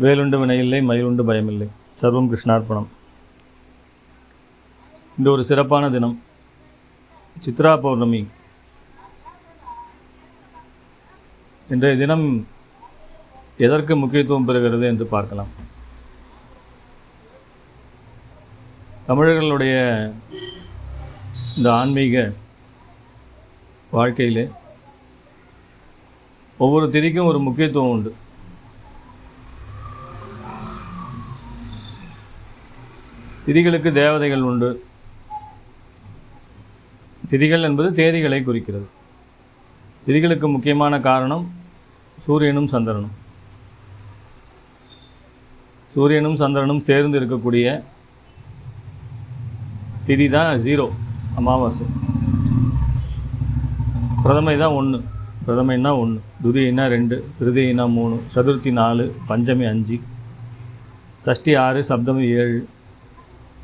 வேலுண்டு வினையில்லை மயிலுண்டு பயமில்லை. சர்வம் கிருஷ்ணார்ப்பணம். இந்த ஒரு சிறப்பான தினம் சித்ரா பௌர்ணமி. இன்றைய தினம் எதற்கு முக்கியத்துவம் பெறுகிறது என்று பார்க்கலாம். தமிழர்களுடைய இந்த ஆன்மீக வாழ்க்கையிலே ஒவ்வொரு திதிக்கும் ஒரு முக்கியத்துவம் உண்டு. திதிகளுக்கு தேவதைகள் உண்டு. திதிகள் என்பது தேதிகளை குறிக்கிறது. திதிகளுக்கு முக்கியமான காரணம் சூரியனும் சந்திரனும். சூரியனும் சந்திரனும் சேர்ந்து இருக்கக்கூடிய திதி தான் ஜீரோ அமாவாசை. பிரதமை தான் ஒன்று பிரதமைன்னா ஒன்று துதியினா ரெண்டு திருதியினா மூணு சதுர்த்தி நாலு பஞ்சமி அஞ்சு சஷ்டி ஆறு சப்தமி ஏழு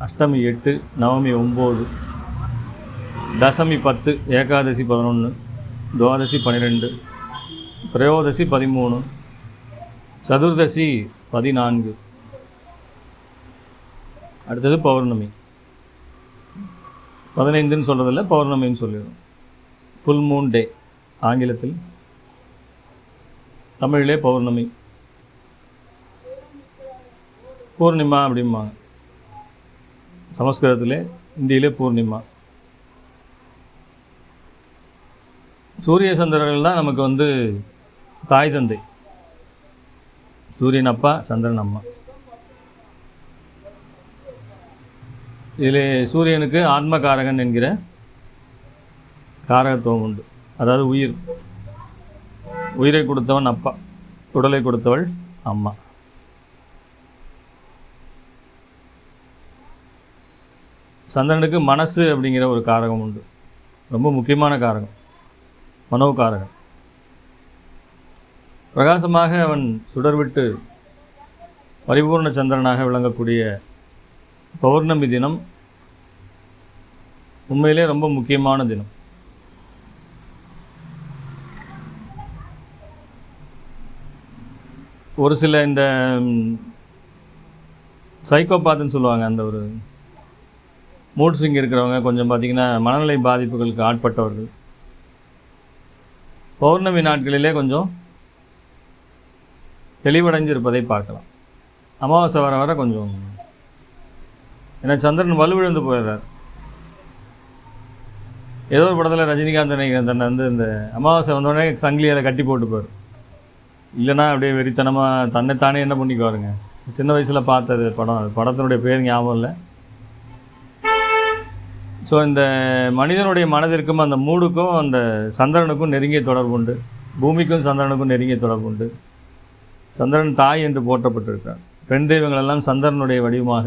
அஷ்டமி எட்டு நவமி ஒம்பது தசமி பத்து ஏகாதசி பதினொன்று துவாதசி பன்னிரெண்டு திரையோதசி பதிமூணு சதுர்தசி பதினான்கு. அடுத்தது பௌர்ணமி. பதினைந்துன்னு சொல்கிறதில்ல பௌர்ணமின்னு சொல்லிடும் ஃபுல் மூன் டே ஆங்கிலத்தில். தமிழிலே பௌர்ணமி. பூர்ணிமா அப்படிம்பாங்க. சமஸ்கிருதத்திலே இந்தியிலே பூர்ணிமா. சூரிய சந்திரர்கள் தான் நமக்கு வந்து தாய் தந்தை. சூரியன் அப்பா சந்திரன் அம்மா. இதில் சூரியனுக்கு ஆத்மகாரகன் என்கிற காரகத்துவம் உண்டு. அதாவது உயிர். உயிரை கொடுத்தவன் அப்பா உடலை கொடுத்தவள் அம்மா. சந்திரனுக்கு மனசு அப்படிங்கிற ஒரு காரகம் உண்டு. ரொம்ப முக்கியமான காரகம். மனோ காரகம் பிரகாசமாக அவன் சுடர்விட்டு பரிபூர்ண சந்திரனாக விளங்கக்கூடிய பௌர்ணமி தினம் உண்மையிலே ரொம்ப முக்கியமான தினம். ஒரு சில இந்த சைக்கோபாத்துன்னு சொல்லுவாங்க அந்த ஒரு மூட் ஸ்விங் இருக்கிறவங்க கொஞ்சம் பார்த்திங்கன்னா மனநிலை பாதிப்புகளுக்கு ஆட்பட்டவர்கள். பௌர்ணமி நாட்களிலே கொஞ்சம் தெளிவடைஞ்சிருப்பதை பார்க்கலாம். அமாவாசை வர வர கொஞ்சம் ஏன்னா சந்திரன் வலுவிழந்து போயிடுறார். ஏதோ ஒரு படத்தில் ரஜினிகாந்த் தன்னை வந்து இந்த அமாவாசை வந்தோடனே சங்கிலியில் கட்டி போட்டு போயிரு இல்லைன்னா அப்படியே வெறித்தனமாக தன்னைத்தானே என்ன பண்ணிக்குவாருங்க? சின்ன வயசில் பார்த்தது படம். அது படத்தினுடைய பேர் ஞாபகம் இல்லை. ஸோ இந்த மனிதனுடைய மனதிற்கும் அந்த மூடுக்கும் அந்த சந்திரனுக்கும் நெருங்கிய தொடர்பு உண்டு. பூமிக்கும் சந்திரனுக்கும் நெருங்கிய தொடர்பு உண்டு. சந்திரன் தாய் என்று போற்றப்பட்டிருக்கார் பெண் தெய்வங்கள் எல்லாம் சந்திரனுடைய வடிவமாக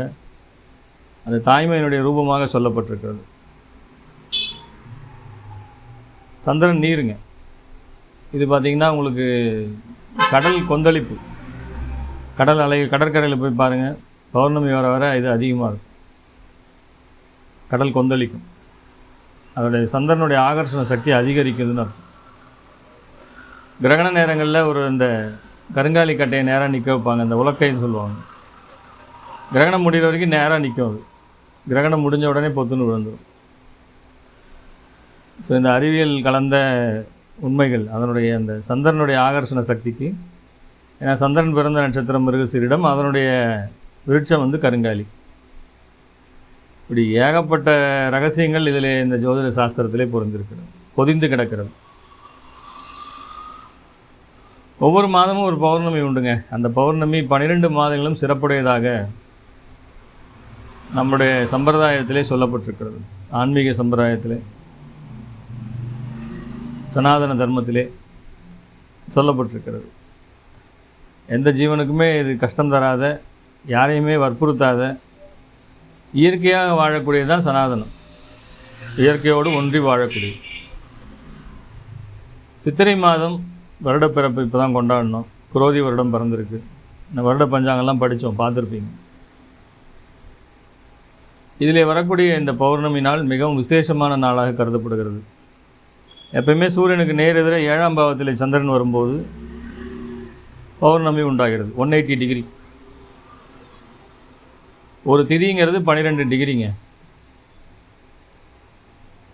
அந்த தாய்மையினுடைய ரூபமாக சொல்லப்பட்டிருக்கிறது. சந்திரன் நீருங்க. இது பார்த்திங்கன்னா உங்களுக்கு கடல் கொந்தளிப்பு. கடல் அலை கடற்கரையில் போய் பாருங்கள் பௌர்ணமி வர வர இது அதிகமாக இருக்கும். கடல் கொந்தளிக்கும். அதோடைய சந்திரனுடைய ஆகர்ஷண சக்தி அதிகரிக்குதுன்னு அர்த்தம். கிரகண நேரங்களில் ஒரு இந்த கருங்காலி கட்டையை நேராக நிற்க வைப்பாங்க இந்த உலக்கைன்னு சொல்லுவாங்க. கிரகணம் முடிகிற வரைக்கும் நேராக நிற்கும் அது. கிரகணம் முடிஞ்ச உடனே பொத்துன்னு விழுந்துடும் ஸோ இந்த அறிவியல் கலந்த உண்மைகள் அதனுடைய அந்த சந்திரனுடைய ஆகர்ஷண சக்திக்கு ஏன்னா சந்திரன் பிறந்த நட்சத்திரம் மிருகசீரிடம் அதனுடைய விருட்சம் வந்து கருங்காலி. இப்படி ஏகப்பட்ட ரகசியங்கள் இதில் இந்த ஜோதிட சாஸ்திரத்திலே பொருந்திருக்கிறது. பொதிந்து கிடக்கிறது. ஒவ்வொரு மாதமும் ஒரு பௌர்ணமி உண்டுங்க. அந்த பௌர்ணமி பன்னிரெண்டு மாதங்களும் சிறப்புடையதாக நம்முடைய சம்பிரதாயத்திலே சொல்லப்பட்டிருக்கிறது. ஆன்மீக சம்பிரதாயத்திலே சனாதன தர்மத்திலே சொல்லப்பட்டிருக்கிறது. எந்த ஜீவனுக்குமே இது கஷ்டம் தராத யாரையுமே வற்புறுத்தாத இயற்கையாக வாழக்கூடியது தான் சனாதனம். இயற்கையோடு ஒன்றி வாழக்கூடிய சித்திரை மாதம் வருடப்பிறப்பு இப்போ தான் கொண்டாடணும். குரோதி வருடம் பிறந்திருக்கு. இந்த வருட பஞ்சாங்கெல்லாம் படித்தோம் பார்த்துருப்பீங்க. இதில் வரக்கூடிய இந்த பௌர்ணமி நாள் மிகவும் விசேஷமான நாளாக கருதப்படுகிறது. எப்பயுமே சூரியனுக்கு நேர் ஏழாம் பாவத்தில் சந்திரன் வரும்போது பௌர்ணமி உண்டாகிறது. One eighty degree. ஒரு திதிங்கிறது பன்னிரெண்டு டிகிரிங்க.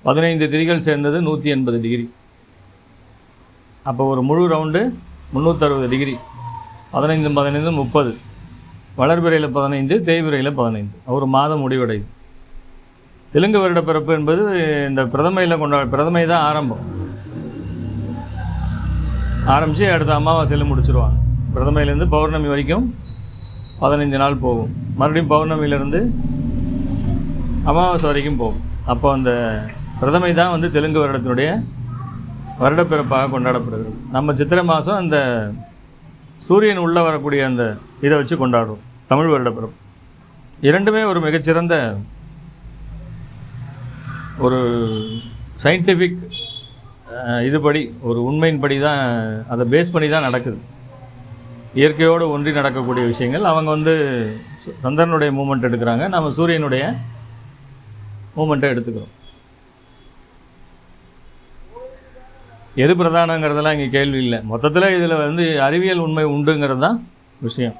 பதினைந்து திரிகள் சேர்ந்தது நூற்றி எண்பது டிகிரி. அப்போ ஒரு முழு ரவுண்டு முந்நூற்றறுபது டிகிரி. பதினைந்து பதினைந்து முப்பது. வளர்பிறையில் பதினைந்து தேய்பிறையில் பதினைந்து. ஒரு மாதம் முடிவடையுது தெலுங்கு வருட பிறப்பு என்பது இந்த பிரதமையில் கொண்டா பிரதமை தான் ஆரம்பம். ஆரம்பித்து அடுத்த அமாவாசையில் முடிச்சிருவாங்க. பிரதமையிலேருந்து பௌர்ணமி வரைக்கும் பதினைஞ்சு நாள் போகும். மறுபடியும் பௌர்ணமியிலேருந்து அமாவாசை வரைக்கும் போகும். அப்போ அந்த பிரதமை தான் வந்து தெலுங்கு வருடத்தினுடைய வருடப்பிறப்பாக கொண்டாடப்படுகிறது. நம்ம சித்திரை மாதம் அந்த சூரியன் உள்ளே வரக்கூடிய அந்த இதை வச்சு கொண்டாடுறோம். தமிழ் வருடப்பிறப்பு. இரண்டுமே ஒரு மிகச்சிறந்த ஒரு சயின்டிஃபிக் இதுபடி ஒரு உண்மையின்படி தான் அதை பேஸ் பண்ணி தான் நடக்குது. இயற்கையோடு ஒன்றி நடக்கக்கூடிய விஷயங்கள். அவங்க வந்து சு- சந்திரனுடைய மூமெண்ட் எடுக்கிறாங்க. நம்ம சூரியனுடைய மூமெண்ட்டை எடுத்துக்கிறோம். எது பிரதானங்கிறதெல்லாம் இங்கே கேள்வி இல்லை. மொத்தத்தில் இதில் வந்து அறிவியல் உண்மை உண்டுங்கிறது தான் விஷயம்.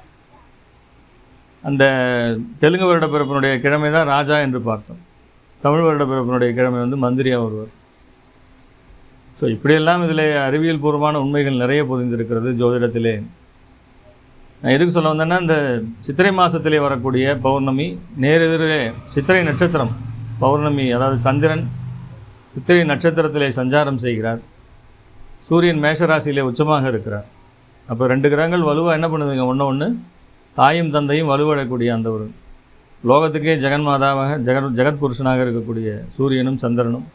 அந்த தெலுங்கு வருட பிறப்பினுடைய கிழமை தான் ராஜா என்று பார்த்தோம். தமிழ் வருட பிறப்பினுடைய கிழமை வந்து மந்திரியாக ஒருவர். ஸோ இப்படியெல்லாம் இதில் அறிவியல் பூர்வமான உண்மைகள் நிறைய பொதிந்திருக்கிறது ஜோதிடத்திலே. எதுக்கு சொல்ல வந்தேன்னா இந்த சித்திரை மாதத்திலே வரக்கூடிய பௌர்ணமி நேரெதிரே சித்திரை நட்சத்திரம் பௌர்ணமி அதாவது சந்திரன் சித்திரை நட்சத்திரத்திலே சஞ்சாரம் செய்கிறார். சூரியன் மேஷராசியிலே உச்சமாக இருக்கிறார். அப்போ ரெண்டு கிரகங்கள் வலுவாக என்ன பண்ணுதுங்க? ஒன்று ஒன்று தாயும் தந்தையும் வலுவடையக்கூடிய அந்த ஒரு லோகத்துக்கே ஜெகன்மாதாவாக ஜெகன் ஜெகத் புருஷனாக இருக்கக்கூடிய சூரியனும் சந்திரனும்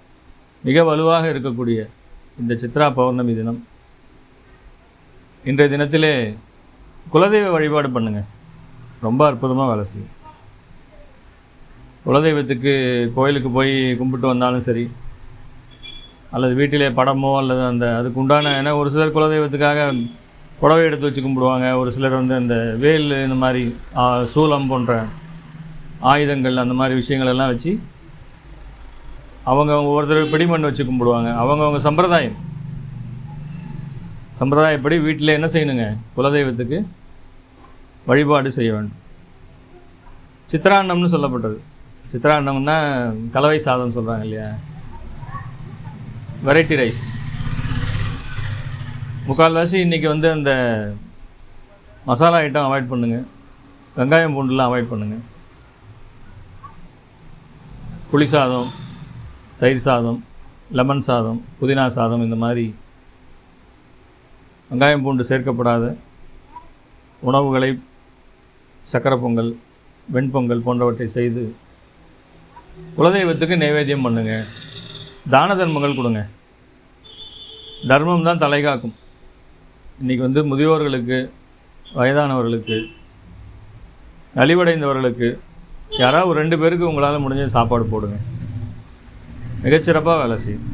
மிக வலுவாக இருக்கக்கூடிய இந்த சித்ரா பௌர்ணமி தினம். இன்றைய தினத்திலே குலதெய்வ வழிபாடு பண்ணுங்கள் ரொம்ப அற்புதமாக வேலை செய்யும். குலதெய்வத்துக்கு கோயிலுக்கு போய் கும்பிட்டு வந்தாலும் சரி அல்லது வீட்டிலே படமோ அல்லது அந்த அதுக்கு உண்டான ஏன்னா ஒரு சிலர் குலதெய்வத்துக்காக புடவை எடுத்து வச்சு கும்பிடுவாங்க. ஒரு சிலர் வந்து அந்த வேல் இந்த மாதிரி சூலம் போன்ற ஆயுதங்கள் அந்த மாதிரி விஷயங்களெல்லாம் வச்சு அவங்க ஒவ்வொருத்தர் பிடிமண் வச்சு கும்பிடுவாங்க. அவங்கவுங்க சம்பிரதாயம். சம்பிரதாயப்படி வீட்டில் என்ன செய்யணுங்க? குலதெய்வத்துக்கு வழிபாடு செய்ய வேண்டும். சித்திராண்டம்னு சொல்லப்பட்டது. சித்திராண்டம்னா கலவை சாதம் சொல்கிறாங்க இல்லையா? வெரைட்டி ரைஸ் முக்கால்வாசி இன்றைக்கி வந்து அந்த மசாலா ஐட்டம் அவாய்ட் பண்ணுங்கள் வெங்காயம் பூண்டுலாம் அவாய்ட் பண்ணுங்கள் புளி சாதம் தயிர் சாதம் லெமன் சாதம் புதினா சாதம் இந்த மாதிரி வெங்காயம் பூண்டு சேர்க்கப்படாத உணவுகளை சக்கரை பொங்கல் வெண்பொங்கல் போன்றவற்றை செய்து குலதெய்வத்துக்கு நைவேத்தியம் பண்ணுங்க. தான தர்மங்கள் கொடுங்க. தர்மம் தான் தலைகாக்கும் இன்றைக்கி வந்து முதியோர்களுக்கு வயதானவர்களுக்கு நலிவடைந்தவர்களுக்கு யாராவது ஒரு ரெண்டு பேருக்கு உங்களால் முடிஞ்ச சாப்பாடு போடுங்க. மிகச்சிறப்பாக வேலை செய்யும்.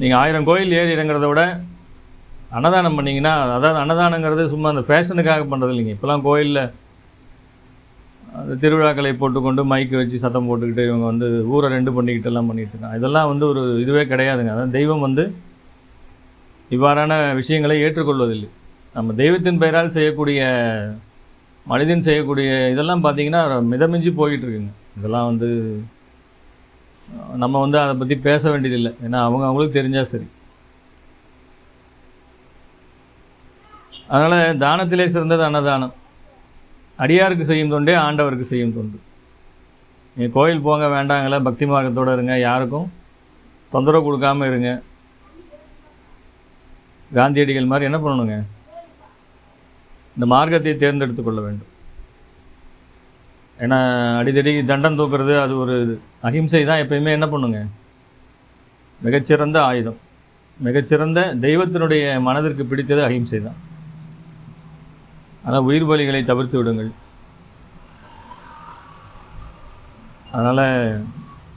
நீங்கள் ஆயிரம் கோயில் ஏறி இறங்குறத விட அன்னதானம் பண்ணிங்கன்னா அதாவது அன்னதானங்கிறது சும்மா அந்த ஃபேஷனுக்காக பண்ணுறது இல்லைங்க. இப்போலாம் கோயிலில் அந்த திருவிழாக்களை போட்டுக்கொண்டு மைக்கு வச்சு சத்தம் போட்டுக்கிட்டு இவங்க வந்து ஊரை ரெண்டு பண்ணிக்கிட்டு எல்லாம் பண்ணிகிட்டு இருக்காங்க. இதெல்லாம் வந்து ஒரு இதுவே கிடையாதுங்க. அதான் தெய்வம் வந்து இவ்வாறான விஷயங்களை ஏற்றுக்கொள்வதில்லை. நம்ம தெய்வத்தின் பெயரால் செய்யக்கூடிய மனிதன் செய்யக்கூடிய இதெல்லாம் பார்த்திங்கன்னா மிதமிஞ்சி போயிட்டுருக்குங்க. இதெல்லாம் வந்து நம்ம வந்து அதை பற்றி பேச வேண்டியதில்லை. ஏன்னா அவங்க அவங்களுக்கு தெரிஞ்சால் சரி. அதனால் தானத்திலே சிறந்தது அன்னதானம். அடியாருக்கு செய்யும் தொண்டே ஆண்டவருக்கு செய்யும் தொண்டு. நீங்கள் கோயில் போங்க வேண்டாங்கள பக்தி மார்க்கத்தோடு இருங்க யாருக்கும் தொந்தரவு கொடுக்காம இருங்க. காந்தியடிகள் மாதிரி என்ன பண்ணணுங்க? இந்த மார்க்கத்தை தேர்ந்தெடுத்து கொள்ள வேண்டும். ஏன்னா அடிதடி தண்டம் தூக்குறது அது ஒரு அகிம்சை தான் எப்பயுமே என்ன பண்ணுங்க? மிகச்சிறந்த ஆயுதம். மிகச்சிறந்த தெய்வத்தினுடைய மனதிற்கு பிடித்தது அகிம்சை தான். ஆனால் உயிர் பலிகளை தவிர்த்து விடுங்கள். அதனால்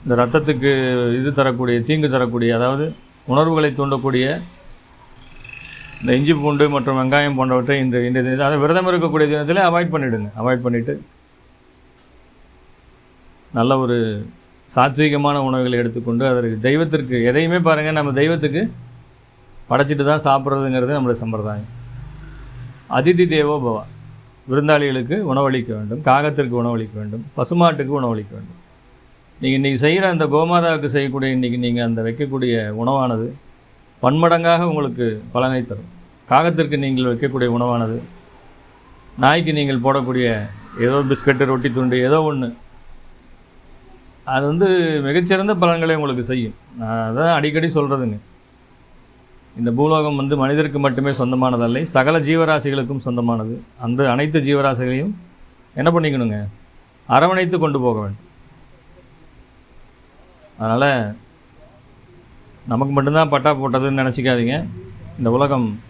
இந்த ரத்தத்துக்கு இது தரக்கூடிய தீங்கு தரக்கூடிய அதாவது உணர்வுகளை தூண்டக்கூடிய இந்த இஞ்சி பூண்டு மற்றும் வெங்காயம் போன்றவற்றை இந்த இந்த இது- அதாவது விரதம் இருக்கக்கூடிய தினத்தில் அவாய்ட் பண்ணிவிடுங்க அவாய்ட் பண்ணிவிட்டு நல்ல ஒரு சாத்வீகமான உணவுகளை எடுத்துக்கொண்டு அதற்கு தெய்வத்திற்கு எதையுமே பாருங்கள் நம்ம தெய்வத்துக்கு படைச்சிட்டு தான் சாப்பிட்றதுங்கிறது நம்மளுடைய சம்பிரதாயம். அதிதி தேவோ பவா. விருந்தாளிகளுக்கு உணவளிக்க வேண்டும் காகத்திற்கு உணவளிக்க வேண்டும் பசுமாட்டுக்கு உணவளிக்க வேண்டும். நீங்கள் இன்றைக்கி செய்கிற அந்த கோமாதாவுக்கு செய்யக்கூடிய இன்றைக்கி நீங்கள் அந்த வைக்கக்கூடிய உணவானது பன்மடங்காக உங்களுக்கு பலனை தரும். காகத்திற்கு நீங்கள் வைக்கக்கூடிய உணவானது நாய்க்கு நீங்கள் போடக்கூடிய ஏதோ பிஸ்கட்டு ரொட்டி துண்டு ஏதோ ஒன்று அது வந்து மிகச்சிறந்த பலன்களை உங்களுக்கு செய்யும். நான் அதான் அடிக்கடி சொல்கிறதுங்க இந்த பூலோகம் வந்து மனிதருக்கு மட்டுமே சொந்தமானதல்ல சகல ஜீவராசிகளுக்கும் சொந்தமானது. அந்த அனைத்து ஜீவராசிகளையும் என்ன பண்ணிக்கணுங்க? அரவணைத்து கொண்டு போக வேண்டும். அதனால் நமக்கு மட்டும்தான் பட்டா போட்டதுன்னு நினச்சிக்காதீங்க. இந்த உலகம்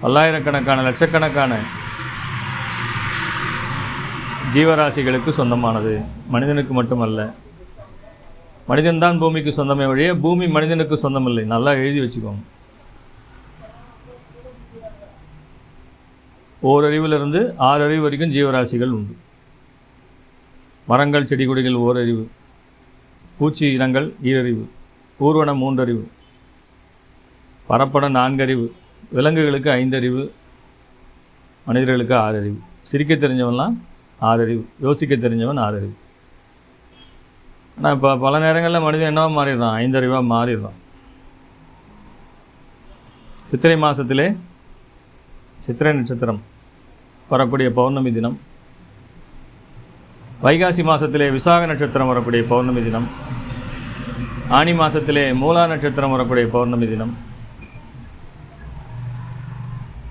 பல்லாயிரக்கணக்கான லட்சக்கணக்கான ஜீவராசிகளுக்கு சொந்தமானது. மனிதனுக்கு மட்டுமல்ல மனிதன்தான் பூமிக்கு சொந்தமே வழிய பூமி மனிதனுக்கு சொந்தமில்லை. நல்லா எழுதி வச்சுக்கோங்க. ஓரறிவிலிருந்து ஆறு அறிவு வரைக்கும் ஜீவராசிகள் உண்டு. மரங்கள் செடி கொடிகள் ஓரறிவு. பூச்சி இனங்கள் ஈரறிவு. ஊர்வனம் மூன்றறிவு. பரப்படம் நான்கறிவு. விலங்குகளுக்கு ஐந்தறிவு. மனிதர்களுக்கு ஆறறிவு. சிரிக்க தெரிஞ்சவன்லாம் ஆறறிவு. யோசிக்க தெரிஞ்சவன் ஆறறிவு. ஆனால் இப்போ பல நேரங்களில் மனிதன் என்னவா மாறிடுறான்? ஐந்தறிவாக மாறிடுறான். சித்திரை மாதத்திலே சித்திரை நட்சத்திரம் வரக்கூடிய பௌர்ணமி தினம். வைகாசி மாதத்திலே விசாக நட்சத்திரம் வரக்கூடிய பௌர்ணமி தினம். ஆனி மாதத்திலே மூலா நட்சத்திரம் வரக்கூடிய பௌர்ணமி தினம்.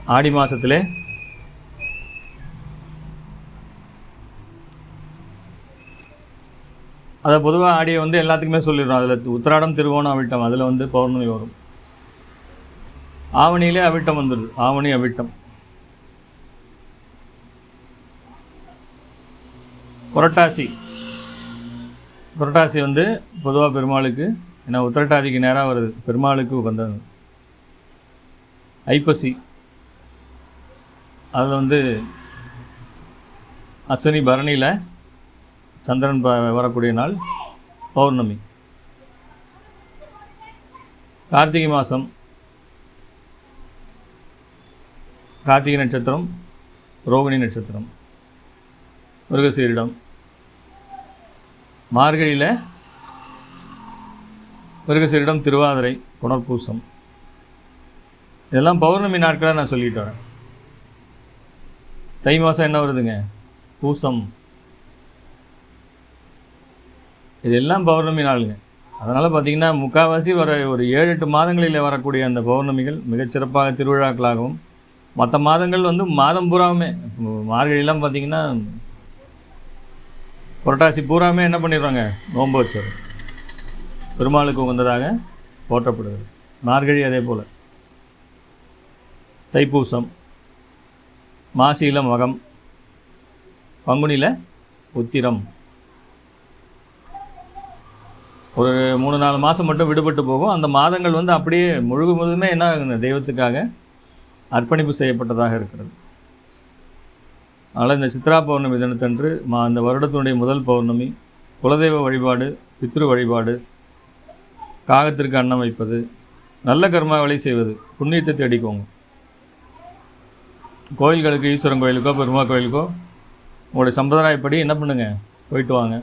ஆடி மாதத்திலே அதை பொதுவாக ஆடியை வந்து எல்லாத்துக்குமே சொல்லிடுறோம். அதில் உத்திராடம் திருவோணம் அவிட்டம் அதில் வந்து பௌர்ணமி வரும். ஆவணியிலே அவிட்டம் வந்துடுது ஆவணி அவிட்டம். புரட்டாசி. புரட்டாசி வந்து பொதுவாக பெருமாளுக்கு ஏன்னா உத்திரட்டாதிக்கு நேராக வருது. பெருமாளுக்கு உகந்தது ஐப்பசி. அதில் வந்து அஸ்வினி பரணியில் சந்திரன் வரக்கூடிய நாள் பௌர்ணமி. கார்த்திகை மாதம் கார்த்திகை நட்சத்திரம் ரோகிணி நட்சத்திரம் மிருகசீரிடம். மார்கழியில் மிருகசீரிடம் திருவாதிரை புனர்பூசம். இதெல்லாம் பௌர்ணமி நாட்களாக நான் சொல்லிட்டு வரேன். தை மாதம் என்ன வருதுங்க? பூசம். இதெல்லாம் பௌர்ணமி நாளுங்க அதனால் பார்த்தீங்கன்னா முக்கால்வாசி வர ஒரு ஏழு எட்டு மாதங்களில் வரக்கூடிய அந்த பௌர்ணமிகள் மிகச்சிறப்பாக திருவிழாக்களாகவும் மற்ற மாதங்கள் வந்து மாதம் பூராவுமே. இப்போ மார்கழிலாம் புரட்டாசி பூராமே என்ன பண்ணிடுறாங்க நோன்பு வச்சு பெருமாளுக்கு உகந்ததாக போற்றப்படுகிறது. மார்கழி அதே போல். தைப்பூசம் மாசியில் மகம் பங்குனியில் உத்திரம். ஒரு மூணு நாலு மாதம் மட்டும் விடுபட்டு போகும். அந்த மாதங்கள் வந்து அப்படியே முழுக முழுதுமே என்ன ஆகுங்க தெய்வத்துக்காக அர்ப்பணிப்பு செய்யப்பட்டதாக இருக்கிறது. அதனால் இந்த சித்ரா பௌர்ணமி தினத்தன்று மா அந்த வருடத்தினுடைய முதல் பௌர்ணமி குலதெய்வ வழிபாடு பித்ரு வழிபாடு காகத்திற்கு அன்னம் வைப்பது நல்ல கர்மாவளி செய்வது புண்ணியத்தை தேடிக்கோங்க. கோயில்களுக்கு ஈஸ்வரன் கோயிலுக்கோ பெருமா கோயிலுக்கோ உங்களுடைய சம்பிரதாயப்படி என்ன பண்ணுங்கள் போயிட்டு வாங்க.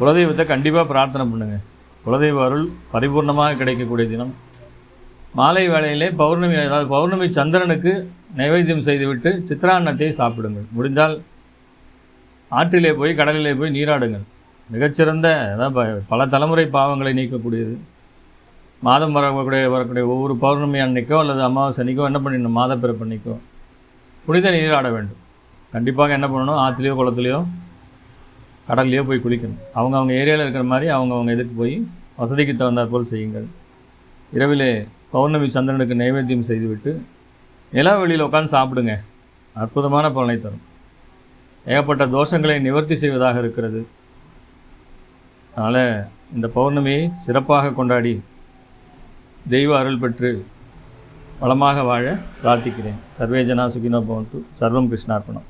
குலதெய்வத்தை கண்டிப்பாக பிரார்த்தனை பண்ணுங்கள் குலதெய்வ அருள் பரிபூர்ணமாக கிடைக்கக்கூடிய தினம். மாலை வேளையிலே பௌர்ணமி அதாவது பௌர்ணமி சந்திரனுக்கு நைவேத்தியம் செய்துவிட்டு சித்ரான்னத்தை சாப்பிடுங்கள். முடிந்தால் ஆற்றிலே போய் கடலிலே போய் நீராடுங்கள். மிகச்சிறந்த அதான் ப- பல தலைமுறை பாவங்களை நீக்கக்கூடியது. மாதம் வரக்கூடிய வரக்கூடிய ஒவ்வொரு பௌர்ணமி அன்னைக்கோ அல்லது அமாவாசை அன்னைக்கோ என்ன பண்ணிடணும்? மாதப்பிறப்பு அன்னைக்கோ புனித நீராட வேண்டும். கண்டிப்பாக என்ன பண்ணணும்? ஆற்றுலையோ குளத்துலையோ கடல்லையோ போய் குளிக்கணும். அவங்க அவங்க ஏரியாவில் இருக்கிற மாதிரி அவங்க அவங்க இதுக்கு போய் வசதிக்கு தகுந்தாற் போல் செய்யுங்கள். இரவிலே பௌர்ணமி சந்திரனுக்கு நைவேத்தியம் செய்துவிட்டு நிலா வெளியில் உட்காந்து சாப்பிடுங்க. அற்புதமான பலனை தரும். ஏகப்பட்ட தோஷங்களை நிவர்த்தி செய்வதாக இருக்கிறது. அதனால் இந்த பௌர்ணமியை சிறப்பாக கொண்டாடி தெய்வ அருள் பெற்று வளமாக வாழ பிரார்த்திக்கிறேன். சர்வே ஜனா சுகினோ பவந்து. சர்வம் கிருஷ்ணார்ப்பணம்.